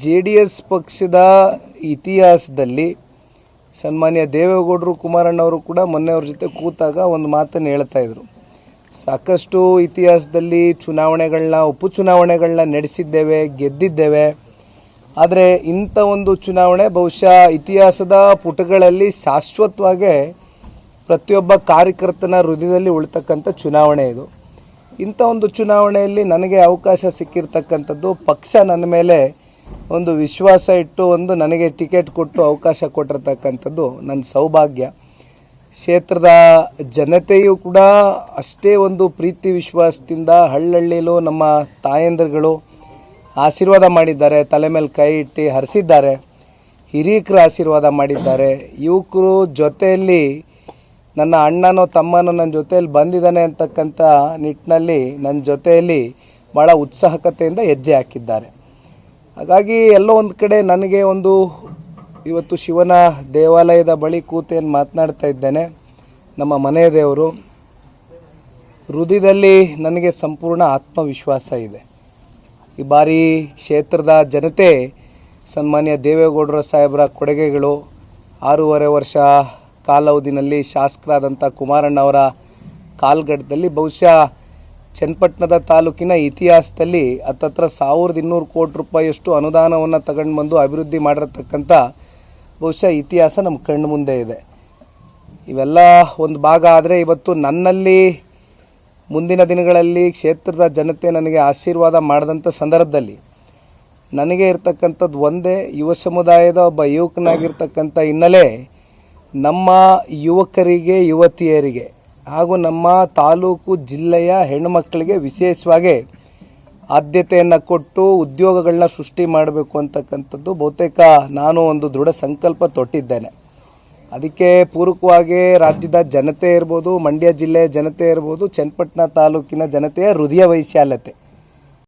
J D S ಪಕ್ಷದ ಇತಿಹಾಸದಲ್ಲಿ ಸನ್ಮಾನ್ಯ ದೇವೇಗೌಡರು ಕುಮಾರಣ್ಣವರು ಕೂಡ ಮೊನ್ನೆ ಅವ್ರ ಜೊತೆ ಕೂತಾಗ ಒಂದು ಮಾತನ್ನು ಹೇಳ್ತಾ ಇದ್ರು. ಸಾಕಷ್ಟು ಇತಿಹಾಸದಲ್ಲಿ ಚುನಾವಣೆಗಳನ್ನ ಉಪಚುನಾವಣೆಗಳನ್ನ ನಡೆಸಿದ್ದೇವೆ, ಗೆದ್ದಿದ್ದೇವೆ. ಆದರೆ ಇಂಥ ಒಂದು ಚುನಾವಣೆ ಬಹುಶಃ ಇತಿಹಾಸದ ಪುಟಗಳಲ್ಲಿ ಶಾಶ್ವತವಾಗಿ ಪ್ರತಿಯೊಬ್ಬ ಕಾರ್ಯಕರ್ತನ ಹೃದಯದಲ್ಲಿ ಉಳಿತಕ್ಕಂಥ ಚುನಾವಣೆ ಇದು. ಇಂಥ ಒಂದು ಚುನಾವಣೆಯಲ್ಲಿ ನನಗೆ ಅವಕಾಶ ಸಿಕ್ಕಿರ್ತಕ್ಕಂಥದ್ದು ಪಕ್ಷ ನನ್ನ ಮೇಲೆ ಒಂದು ವಿಶ್ವಾಸ ಇಟ್ಟು ಒಂದು ನನಗೆ ಟಿಕೆಟ್ ಕೊಟ್ಟು ಅವಕಾಶ ಕೊಟ್ಟಿರ್ತಕ್ಕಂಥದ್ದು ನನ್ನ ಸೌಭಾಗ್ಯ. ಕ್ಷೇತ್ರದ ಜನತೆಯೂ ಕೂಡ ಅಷ್ಟೇ ಒಂದು ಪ್ರೀತಿ ವಿಶ್ವಾಸದಿಂದ ಹಳ್ಳಹಳ್ಳಿಲೂ ನಮ್ಮ ತಾಯಂದಿರುಗಳು ಆಶೀರ್ವಾದ ಮಾಡಿದ್ದಾರೆ, ತಲೆ ಮೇಲೆ ಕೈ ಇಟ್ಟು ಹರಿಸಿದ್ದಾರೆ, ಹಿರಿಯಕರು ಆಶೀರ್ವಾದ ಮಾಡಿದ್ದಾರೆ. ಯುವಕರು ಜೊತೆಯಲ್ಲಿ ನನ್ನ ಅಣ್ಣನೋ ತಮ್ಮನೋ ನನ್ನ ಜೊತೆಯಲ್ಲಿ ಬಂದಿದ್ದಾನೆ ಅಂತಕ್ಕಂಥ ನಿಟ್ಟಿನಲ್ಲಿ ನನ್ನ ಜೊತೆಯಲ್ಲಿ ಭಾಳ ಉತ್ಸಾಹಕತೆಯಿಂದ ಹೆಜ್ಜೆ ಹಾಕಿದ್ದಾರೆ. ಹಾಗಾಗಿ ಎಲ್ಲೋ ಒಂದು ಕಡೆ ನನಗೆ ಒಂದು ಇವತ್ತು ಶಿವನ ದೇವಾಲಯದ ಬಳಿ ಕೂತೇನು ಮಾತನಾಡ್ತಾ ಇದ್ದೇನೆ. ನಮ್ಮ ಮನೆಯ ದೇವರು. ಹೃದಯದಲ್ಲಿ ನನಗೆ ಸಂಪೂರ್ಣ ಆತ್ಮವಿಶ್ವಾಸ ಇದೆ. ಈ ಬಾರಿ ಕ್ಷೇತ್ರದ ಜನತೆ, ಸನ್ಮಾನ್ಯ ದೇವೇಗೌಡರ ಸಾಹೇಬರ ಕೊಡುಗೆಗಳು, ಆರೂವರೆ ವರ್ಷ ಕಾಲಾವಧಿನಲ್ಲಿ ಶಾಸಕರಾದಂಥ ಕುಮಾರಣ್ಣವರ ಕಾಲ್ಗಡ್ಡದಲ್ಲಿ ಬಹುಶಃ ಚನ್ನಪಟ್ಟಣದ ತಾಲೂಕಿನ ಇತಿಹಾಸದಲ್ಲಿ ಹತ್ತತ್ರ ಸಾವಿರದ ಇನ್ನೂರು ಕೋಟಿ ರೂಪಾಯಿಯಷ್ಟು ಅನುದಾನವನ್ನು ತಗೊಂಡು ಬಂದು ಅಭಿವೃದ್ಧಿ ಮಾಡಿರತಕ್ಕಂಥ ಬಹುಶಃ ಇತಿಹಾಸ ನಮ್ಮ ಕಣ್ಣು ಮುಂದೆ ಇದೆ. ಇವೆಲ್ಲ ಒಂದು ಭಾಗ ಆದರೆ ಇವತ್ತು ನನ್ನಲ್ಲಿ ಮುಂದಿನ ದಿನಗಳಲ್ಲಿ ಕ್ಷೇತ್ರದ ಜನತೆ ನನಗೆ ಆಶೀರ್ವಾದ ಮಾಡಿದಂಥ ಸಂದರ್ಭದಲ್ಲಿ ನನಗೆ ಇರ್ತಕ್ಕಂಥದ್ದು ಒಂದೇ ಯುವ ಸಮುದಾಯದ ಒಬ್ಬ ಯುವಕನಾಗಿರ್ತಕ್ಕಂಥ ಹಿನ್ನೆಲೆ ನಮ್ಮ ಯುವಕರಿಗೆ, ಯುವತಿಯರಿಗೆ ಹಾಗೂ ನಮ್ಮ ತಾಲೂಕು ಜಿಲ್ಲೆಯ ಹೆಣ್ಣುಮಕ್ಕಳಿಗೆ ವಿಶೇಷವಾಗಿ ಆದ್ಯತೆಯನ್ನು ಕೊಟ್ಟು ಉದ್ಯೋಗಗಳನ್ನ ಸೃಷ್ಟಿ ಮಾಡಬೇಕು ಅಂತಕ್ಕಂಥದ್ದು ಬಹುತೇಕ ನಾನು ಒಂದು ದೃಢ ಸಂಕಲ್ಪ ತೊಟ್ಟಿದ್ದೇನೆ. ಅದಕ್ಕೆ ಪೂರಕವಾಗಿ ರಾಜ್ಯದ ಜನತೆ ಇರ್ಬೋದು, ಮಂಡ್ಯ ಜಿಲ್ಲೆಯ ಜನತೆ ಇರ್ಬೋದು, ಚನ್ನಪಟ್ಟಣ ತಾಲೂಕಿನ ಜನತೆಯ ಹೃದಯ ವೈಶಾಲ್ಯತೆ.